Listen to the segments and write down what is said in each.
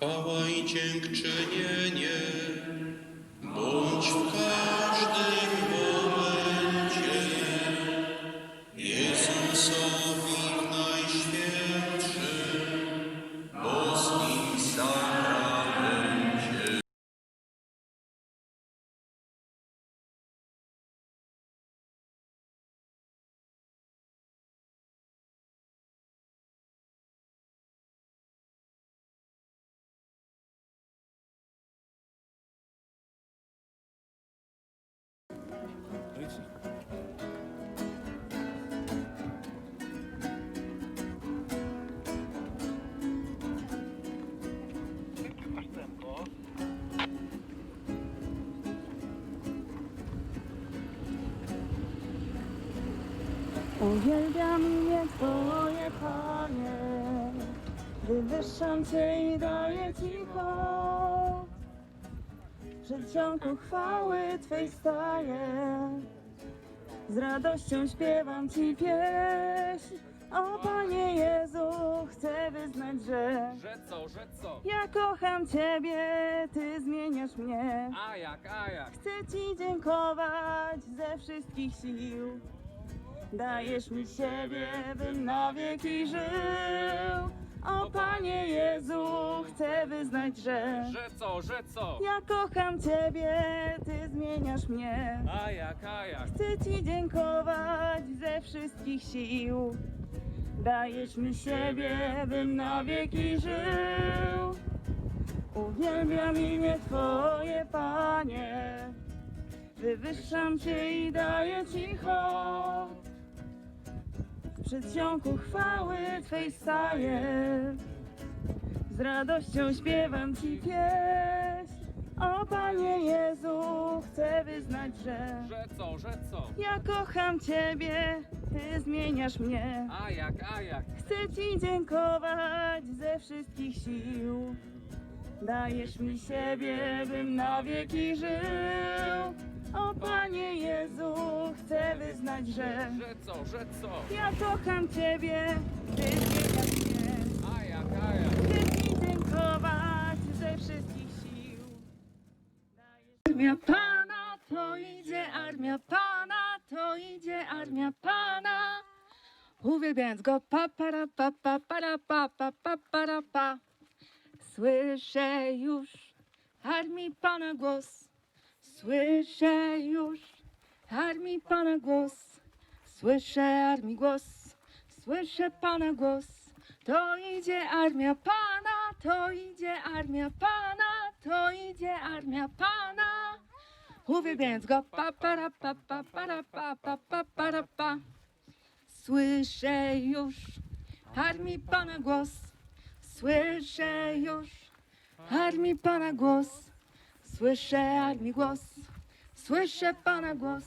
Chwała i dziękczynienie bądź w każdym Uwielbiam imię Twoje, Panie, wywyższam Cię i daję Ci hołd. W przedsionku chwały Twej staję, z radością śpiewam Ci pieśń. O Panie Jezu, chcę wyznać, że Że co, że co? ja kocham Ciebie, Ty zmieniasz mnie. A jak, a jak? Chcę Ci dziękować ze wszystkich sił. Dajesz mi siebie, bym na wieki żył. O Panie Jezu, chcę wyznać, że Że co, że co? ja kocham Ciebie, Ty zmieniasz mnie. A jak, a jak? Chcę Ci dziękować ze wszystkich sił. Dajesz mi siebie, bym na wieki żył. Uwielbiam imię Twoje, Panie. Wywyższam Cię i daję Ci hołd. W przedsionku chwały Twej staję. Z radością śpiewam Ci pieśń. O Panie Jezu, chcę wyznać, że Że co, że co? ja kocham Ciebie, Ty zmieniasz mnie. A jak, a jak? Chcę Ci dziękować ze wszystkich sił. Dajesz mi siebie, bym na wieki żył. O Panie Jezu, chcę wyznać, że Że co, że co? ja kocham Ciebie, Ty zmieniasz mnie. A jak, a jak? Chcę Ci dziękować ze wszystkich sił. Armia Pana, to idzie armia Pana, to idzie armia Pana. Uwielbiając go pa para pa pa para pa pa pa para pa. Słyszę już armii Pana głos. Słyszę już armii Pana głos. Słyszę armii głos. Słyszę Pana głos. To idzie armia Pana, to idzie armia Pana, to idzie armia Pana. Uwielbiając go pa para pa pa para pa pa pa para pa. Słyszę już armii Pana głos. Słyszę już armii Pana głos. Słyszę armii głos. Słyszę Pana głos.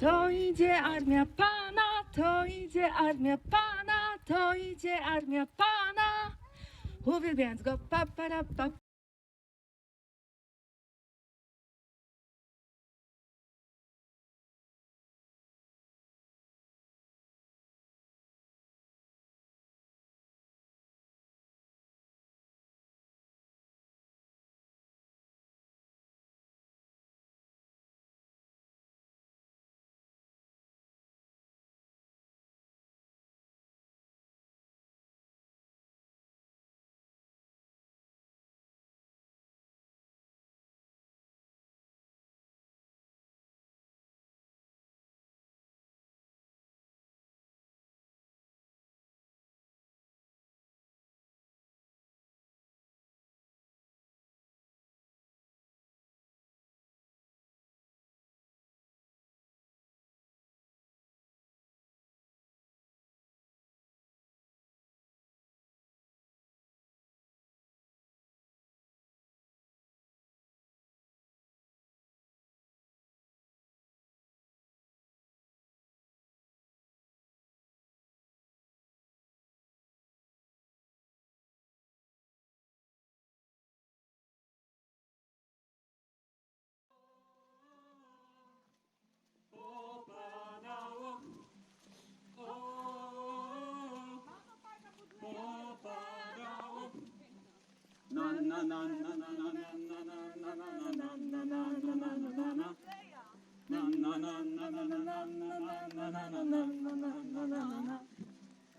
To idzie armia Pana, to idzie armia Pana, to idzie armia Pana. Uwielbiając go pa para pa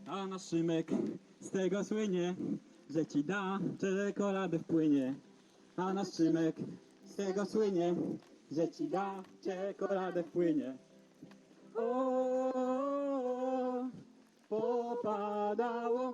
A nasz Szymek z tego słynie, że ci da czekoladę wpłynie. A nasz Szymek z tego słynie, że ci da czekoladę wpłynie. O, popadało.